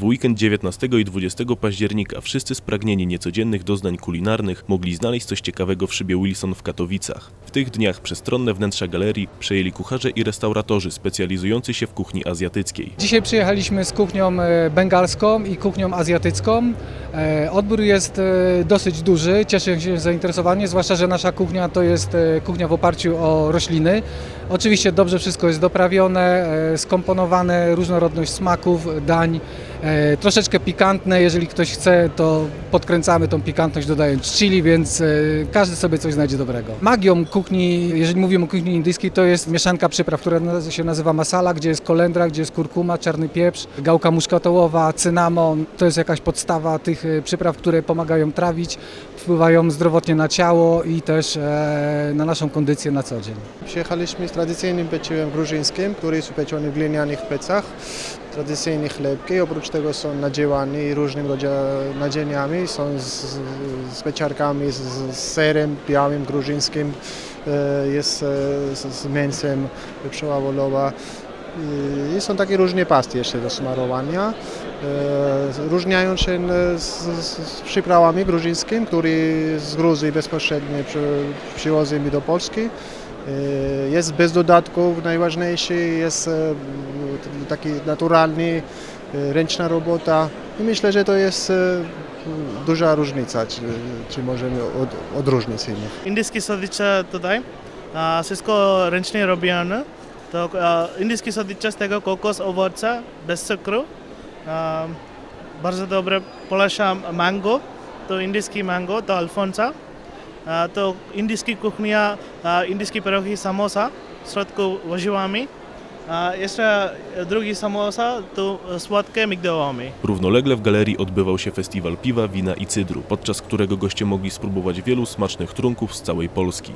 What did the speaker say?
W weekend 19 i 20 października wszyscy spragnieni niecodziennych doznań kulinarnych mogli znaleźć coś ciekawego w szybie Wilson w Katowicach. W tych dniach przestronne wnętrza galerii przejęli kucharze i restauratorzy specjalizujący się w kuchni azjatyckiej. Dzisiaj przyjechaliśmy z kuchnią e, bengalską i kuchnią azjatycką. E, Odbiór jest e, dosyć duży, cieszę się zainteresowanie, zwłaszcza, że nasza kuchnia to jest kuchnia w oparciu o rośliny. Oczywiście dobrze wszystko jest doprawione, skomponowane, różnorodność smaków, dań, e, troszeczkę pikantne, jeżeli ktoś chce, to podkręcamy tą pikantność dodając chili, więc e, każdy sobie coś znajdzie dobrego. Magią kuchni, jeżeli mówimy o kuchni indyjskiej, to jest mieszanka przypraw, która się nazywa masala, gdzie jest kolendra, gdzie jest kurkuma, czarny pieprz, gałka muszkatołowa, cynamon. To jest jakaś podstawa tych e, przypraw, które pomagają trawić, wpływają zdrowotnie na ciało i też na naszą kondycję na co dzień. Przyjechaliśmy z tradycyjnym pieczywem gruzińskim, który jest upieczony w glinianych piecach. Tradycyjne chlebki, oprócz tego są nadziewane różnymi nadzieniami, są z, z pieczarkami, z, z serem białym gruzińskim, e, jest e, z, z mięsem pszczoła wolowa. I- I są takie różne pasty jeszcze do smarowania. E, Różniają się e, z, z, przyprawami gruzińskimi, które z Gruzji bezpośrednio przy, przywozimy do Polski. E, Jest bez dodatków, najważniejszy jest e, taki naturalny, e, ręczna robota i myślę, że to jest e, duża różnica, czy, czy możemy od, odróżnić innych. Indijski słodycze tutaj. Wszystko ręcznie robione. To a, indijski słodycze z tego kokos owoce bez cukru. Bardzo dobre polecam mango. To indyjski mango, to alfonsa. To indyjski kuchnia, a, indyjski pierogi samosa w środku warzywami. Jeszcze drugi samosa to słodkie migdałami. Równolegle w galerii odbywał się festiwal piwa, wina i cydru, podczas którego goście mogli spróbować wielu smacznych trunków z całej Polski.